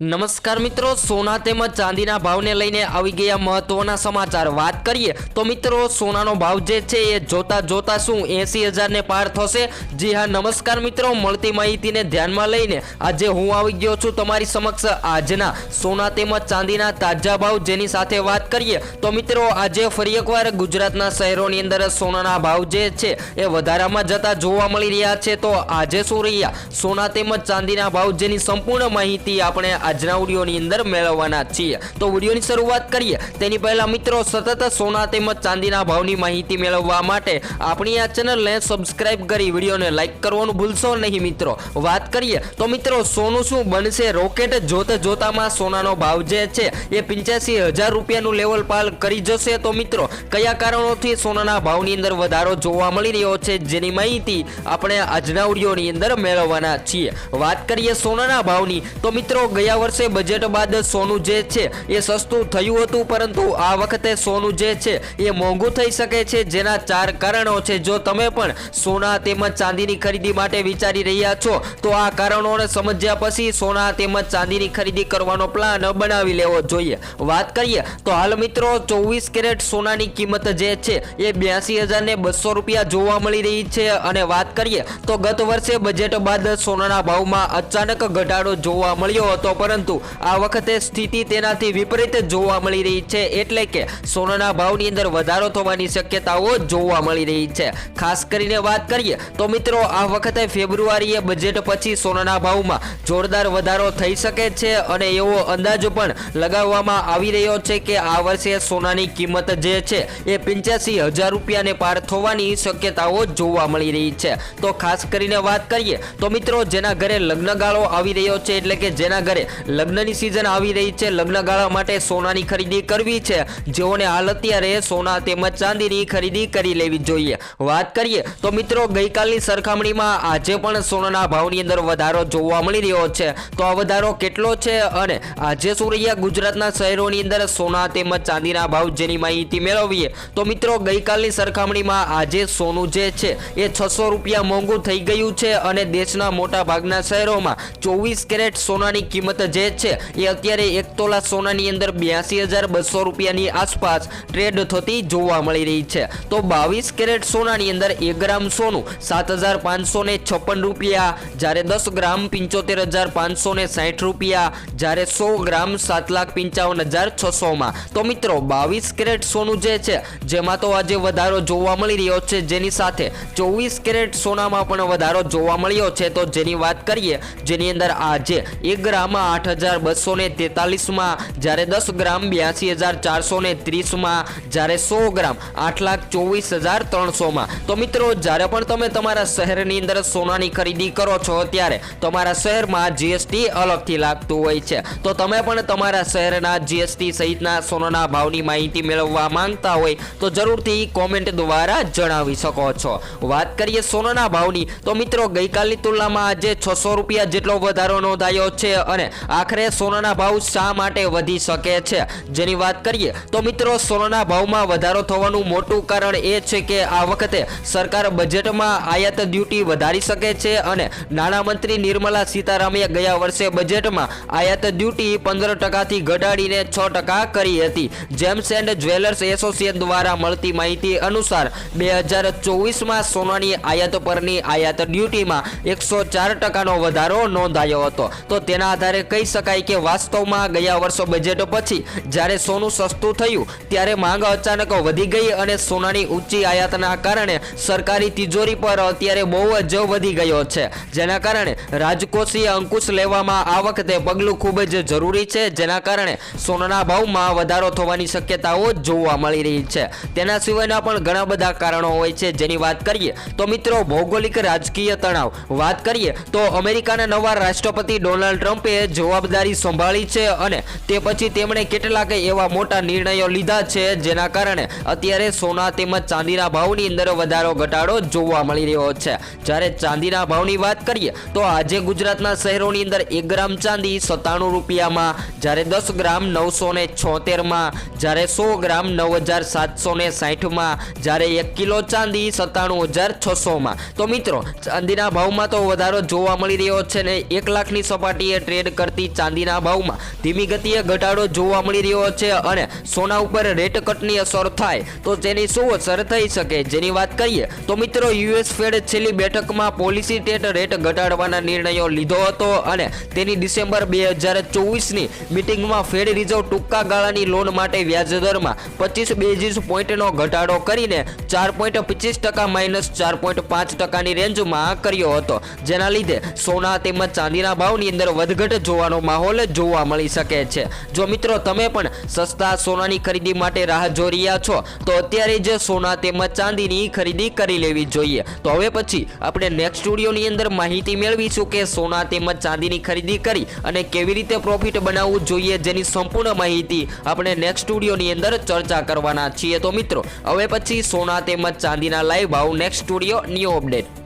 નમસ્કાર મિત્રો, સોના તેમજ ચાંદીના ભાવને લઈને આવી ગયા મહત્વના સમાચાર. વાત કરીએ તો મિત્રો, સોનાનો ભાવ જે છે એ જોતા જોતા શું એસી હજારને પાર થશે? જી હા, નમસ્કાર મિત્રો, મળતી માહિતીને ધ્યાનમાં લઈને આજે હું આવી ગયો છું તમારી સમક્ષ. આજના સોના તેમજ ચાંદીના તાજા ભાવ જેની સાથે વાત કરીએ તો મિત્રો, આજે ફરી એકવાર ગુજરાતના શહેરોની અંદર સોનાના ભાવ જે છે એ વધારામાં જતા જોવા મળી રહ્યા છે. તો આજે શું રહ્યા? સોના તેમજ ચાંદીના ભાવ જેની સંપૂર્ણ માહિતી આપણે આજના વિડીયોની અંદર મેળવવાના છીએ. તો વિડીયોની શરૂઆત કરીએ. તેની પહેલા મિત્રો, સતત સોના તેમજ ચાંદીના ભાવની માહિતી મેળવવા માટે આપણી આ ચેનલને સબસ્ક્રાઇબ કરી વિડીયોને લાઈક કરવાનું ભૂલશો નહીં મિત્રો. વાત કરીએ, તો મિત્રો, સોનું શું બનશે? રોકેટ જોત જોતામાં સોનાનો ભાવ જે છે, એ પંચ્યાસી હજાર રૂપિયાનું લેવલ પાલ કરી જશે. તો મિત્રો, કયા કારણોથી સોનાના ભાવની અંદર વધારો જોવા મળી રહ્યો છે જેની માહિતી આપણે આજના વિડીયોની અંદર મેળવવાના છીએ. વાત કરીએ સોનાના ભાવની. તો મિત્રો, ગયા વર્ષે બજેટ બાદ સોનું જે છે એ સસ્તું થયું હતું, પરંતુ આ વખતે સોનું જે છે એ મોંઘું થઈ શકે છે, જેના ચાર કારણો છે. જો તમે પણ સોના તેમજ ચાંદીની ખરીદી માટે વિચારી રહ્યા છો, તો આ કારણોને સમજ્યા પછી સોના તેમજ ચાંદીની ખરીદી કરવાનો પ્લાન બનાવી લેવો જોઈએ. વાત કરીએ, તો હાલ મિત્રો ચોવીસ કેરેટ સોનાની કિંમત જે છે એ બ્યાસી હજાર ને બસો રૂપિયા જોવા મળી રહી છે. અને વાત કરીએ, તો ગત વર્ષે બજેટ બાદ સોનાના ભાવમાં અચાનક ઘટાડો જોવા મળ્યો હતો પરંતુ આ વખતે સ્થિતિ તેનાથી વિપરીત જોવા મળી રહી છે. એટલે કે સોનાના ભાવની અંદર વધારો થવાની શક્યતાઓ જોવા મળી રહી છે. ખાસ કરીને વાત કરીએ તો મિત્રો, આ વખતે ફેબ્રુઆરીએ બજેટ પછી સોનાના ભાવમાં જોરદાર વધારો થઈ શકે છે અને એવો અંદાજ પણ લગાવવામાં આવી રહ્યો છે કે આ વર્ષે સોનાની કિંમત જે છે એ પંચ્યાસી હજાર રૂપિયાને પાર થવાની શક્યતાઓ જોવા મળી રહી છે. તો ખાસ કરીને વાત કરીએ તો મિત્રો, જેના ઘરે લગ્નગાળો આવી રહ્યો છે, એટલે કે જેના ઘરે લગ્નની સિઝન આવી રહી છે. લગ્નગાળા માટે સોનાની ખરીદી કરવી છે. જેઓને હાલ અત્યારે સોના તેમજ ચાંદીની ખરીદી કરી લેવી જોઈએ. વાત કરીએ તો મિત્રો, ગઈકાલની સરખામણીમાં આજે પણ સોનાના ભાવની અંદર વધારો જોવા મળી રહ્યો છે. તો આ વધારો કેટલો છે અને આજે શું રહ્યા? ગુજરાતના શહેરોની અંદર સોના તેમજ ચાંદીના ભાવ જેની માહિતી મેળવીએ. તો મિત્રો, ગઈકાલની સરખામણીમાં આજે સોનું જે છે, એ છસો રૂપિયા મોંઘું થઈ ગયું છે અને દેશના મોટા ભાગના શહેરોમાં ચોવીસ કેરેટ સોનાની કિંમત જે છે, એ અત્યારે એક તોલા સોનાની અંદર બ્યાસી હજાર બસો રૂપિયાની આસપાસ ટ્રેડ થતી જોવા મળી રહી છે. તો બાવીસ કેરેટ સોનાની અંદર એક ગ્રામ સોનું સાત હજાર પાંચસો ને છપ્પન રૂપિયા, જ્યારે દસ ગ્રામ પંચોતેર હજાર પાંચસો ને સાઠ રૂપિયા, જ્યારે સો ગ્રામ સાત લાખ પંચાવન હજાર છસોમાં. તો મિત્રો, બાવીસ કેરેટ સોનું જે છે, જેમાં તો આજે વધારો જોવા મળી રહ્યો છે, જેની સાથે ચોવીસ કેરેટ સોનામાં પણ વધારો જોવા મળ્યો છે. તો જેની વાત કરીએ, જેની અંદર આજે એક ગ્રામ આઠ હજાર બસો ને તેતાલીસમાં, જ્યારે દસ ગ્રામ બ્યાસી હજાર ચારસો ને ત્રીસમાં, જ્યારે સો ગ્રામ આઠ લાખ ચોવીસ હજાર ત્રણસોમાં. તો મિત્રો, જ્યારે પણ તમે તમારા શહેરની અંદર સોનાની ખરીદી કરો છો, ત્યારે તમારા શહેરમાં જીએસટી અલગથી લાગતું હોય છે. તો તમે પણ તમારા શહેરના જીએસટી સહિતના સોનાના ભાવની માહિતી મેળવવા માંગતા હોય, તો જરૂરથી કોમેન્ટ દ્વારા જણાવી શકો છો. વાત કરીએ સોનાના ભાવની, તો મિત્રો, ગઈકાલની તુલનામાં આજે છસો રૂપિયા જેટલો વધારો નોંધાયો છે અને આખરે સોનાના ભાવ શા માટે વધી શકે છે? જેની વાત કરીએ, તો મિત્રો, સોનાના ભાવમાં વધારો થવાનું મોટું કારણ એ છે કે આ વખતે સરકાર બજેટમાં આયાત ડ્યુટી વધારી શકે છે અને નાણામંત્રી નિર્મલા સીતારામે ગયા વર્ષે બજેટમાં આયાત ડ્યુટી પંદર ટકાથી ઘટાડીને છ ટકા કરી હતી. જેમ્સ એન્ડ જ્વેલર્સ એસોસિએશન દ્વારા મળતી માહિતી અનુસાર, બે હજાર ચોવીસમાં સોનાની આયાત પરની આયાત ડ્યુટીમાં એકસો ચાર ટકાનો વધારો નોંધાયો હતો. તો તેના આધારે કહી શકાય કે વાસ્તવમાં ગયા વર્ષો બજેટ પછી જ્યારે સોનું સસ્તું થયું, ત્યારે માંગ અચાનક વધી ગઈ અને સોનાની ઊંચી આયાતના કારણે સરકારી તિજોરી પર અત્યારે બહુ જ વધી ગયો છે. જેના કારણે રાજકોષીય અંકુશ લેવામાં આ વખતે પગલું ખૂબ જ જરૂરી છે. જેના કારણે સોનાના ભાવમાં વધારો થવાની શક્યતાઓ જોવા મળી રહી છે. તેના સિવાયના પણ ઘણા બધા કારણો હોય છે. જેની વાત કરીએ તો મિત્રો, ભૌગોલિક રાજકીય તણાવ. વાત કરીએ તો અમેરિકાના નવા રાષ્ટ્રપતિ ડોનાલ્ડ ટ્રમ્પે જવાબદારી સંભાળી છે અને તે પછી તેમણે કેટલાક એવા મોટા નિર્ણયો લીધા છે, જેના કારણે અત્યારે સોના તેમજ ચાંદીના ભાવની અંદર વધારો ઘટાડો જોવા મળી રહ્યો છે. જ્યારે ચાંદીના ભાવની વાત કરીએ, તો આજે ગુજરાતના શહેરોની અંદર એક ગ્રામ ચાંદી સત્તાણું રૂપિયામાં, જ્યારે દસ ગ્રામ નવસો ને છોતેરમાં, જ્યારે સો ગ્રામ નવ હજાર સાતસો ને સાઠમાં, જ્યારે એક કિલો ચાંદી સત્તાણું હજાર છસોમાં. તો મિત્રો, ચાંદીના ભાવમાં તો વધારો જોવા મળી રહ્યો છે ને એક લાખની સપાટીએ ટ્રેડ કરતી કરતી ચાંદીના ભાવમાં ધીમી ગતિએ ઘટાડો જોવા મળી રહ્યો છે અને સોના ઉપર રેટ કટની અસર થાય તો તેની શું અસર થઈ શકે જેની વાત કરીએ તો મિત્રો યુએસ ફેડ છેલ્લી બેઠકમાં પોલિસી ટેટ રેટ ઘટાડવાના નિર્ણયો લીધો હતો અને તેની ડિસેમ્બર બે હજાર ચોવીસની મિટિંગમાં ફેડ રિઝર્વ ટૂંકા ગાળાની લોન માટે વ્યાજદરમાં પચીસ બેઝિસ પોઈન્ટનો ઘટાડો કરીને ચાર પોઈન્ટ પચીસ ટકા માઇનસ ચાર પોઈન્ટ પાંચ ટકાની રેન્જમાં કર્યો હતો. જેના લીધે સોના તેમજ ચાંદીના ભાવની અંદર વધઘટ જોવાનો માહોલ જોવા મળી શકે છે. જો મિત્રો, તમે પણ સસ્તા સોનાની ખરીદી માટે રાહ જોઈ રહ્યા છો, તો અત્યારે જ સોના તેમજ ચાંદીની ખરીદી કરી લેવી જોઈએ. તો હવે પછી આપણે નેક્સ્ટ સ્ટુડિયોની અંદર માહિતી મેળવીશું કે સોના તેમજ ચાંદીની ખરીદી કરી અને કેવી રીતે પ્રોફિટ બનાવવું જોઈએ જેની સંપૂર્ણ માહિતી આપણે નેક્સ્ટ સ્ટુડિયોની અંદર ચર્ચા કરવાના છીએ. તો મિત્રો, હવે પછી સોના તેમજ ચાંદીના લાઈવ ભાવ નેક્સ્ટ સ્ટુડિયો ન્યૂ અપડેટ